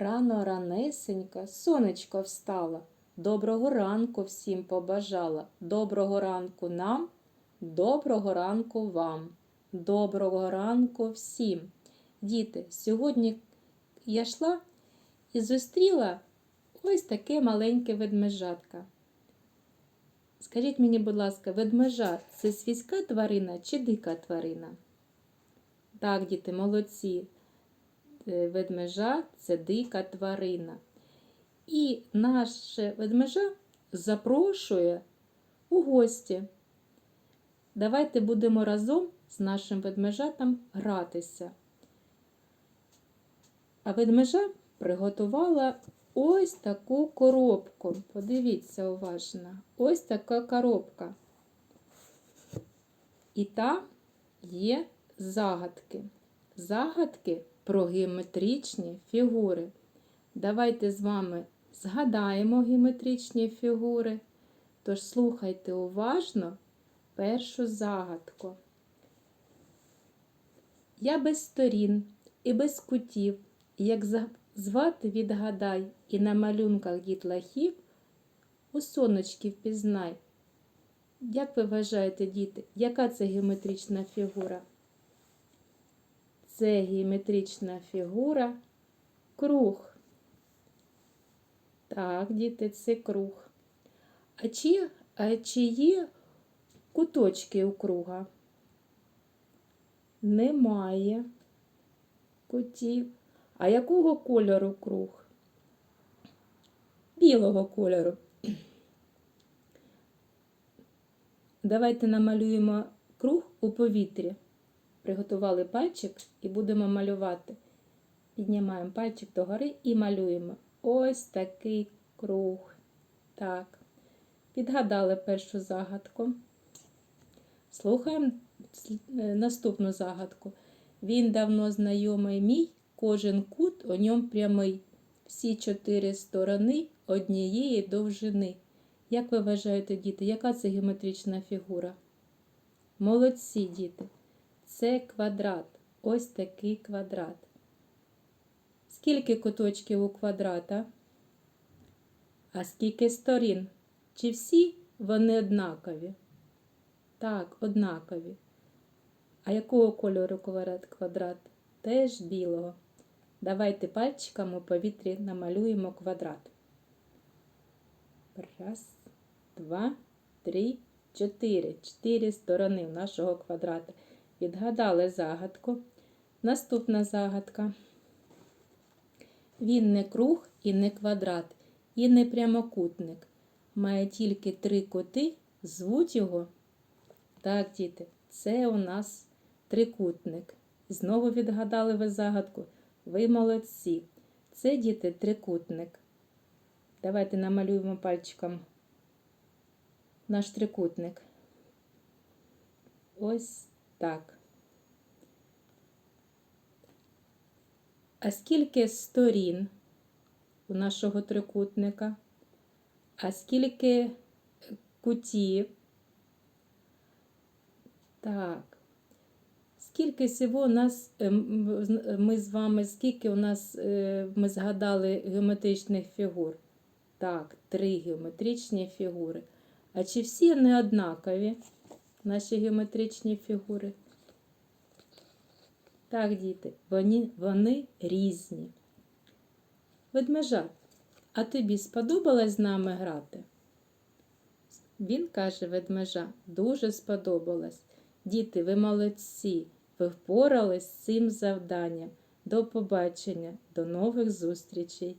Рано ранесенько сонечко встало. Доброго ранку всім побажала. Доброго ранку нам, доброго ранку вам. Доброго ранку всім. Діти, сьогодні я йшла і зустріла ось таке маленьке ведмежатка. Скажіть мені, будь ласка, ведмежат це свійська тварина чи дика тварина? Так, діти, молодці. Е, Ведмежа це дика тварина. І наше ведмежа запрошує у гості. Давайте будемо разом з нашим ведмежатом гратися. А ведмежа приготувала ось таку коробку. Подивіться уважно. Ось така коробка. І там є загадки. Загадки про геометричні фігури. Давайте з вами згадаємо геометричні фігури. Тож слухайте уважно першу загадку. Я без сторін і без кутів, як звати відгадай, і на малюнках дітлахів у сонечки впізнай. Як ви вважаєте, діти, яка це геометрична фігура? Це геометрична фігура круг. Так, діти, це круг. А чи, а чи є куточки у круга? Немає кутів. А якого кольору круг? Білого кольору. Давайте намалюємо круг у повітрі. Приготували пальчик і будемо малювати. Піднімаємо пальчик догори і малюємо. Ось такий круг. Так. Підгадали першу загадку. Слухаємо е, наступну загадку. Він давно знайомий мій, кожен кут у ньому прямий. Всі чотири сторони однієї довжини. Як ви вважаєте, діти, яка це геометрична фігура? Молодці, діти. Це квадрат. Ось такий квадрат. Скільки куточків у квадрата? А скільки сторін? Чи всі вони однакові? Так, однакові. А якого кольору квадрат? квадрат? Теж білого. Давайте пальчиком у повітрі намалюємо квадрат. Раз, два, три, чотири. Чотири сторони нашого квадрата. Відгадали загадку. Наступна загадка. Він не круг і не квадрат, і не прямокутник. Має тільки три коти, звуть його. Так, діти, це у нас трикутник. Знову відгадали ви загадку. Ви молодці. Це діти трикутник. Давайте намалюємо пальчиком наш трикутник. Ось так. А скільки сторін у нашого трикутника? А скільки кутів? Так. Скільки всього нас, е, з- ми з вами, скільки у нас е, ми згадали геометричних фігур? Так, три геометричні фігури. А чи всі не однакові наші геометричні фігури? Так, діти, вони, вони різні. Ведмежа, а тобі сподобалось з нами грати? Він каже ведмежа, дуже сподобалось. Діти, ви молодці, ви впорались з цим завданням. До побачення, до нових зустрічей!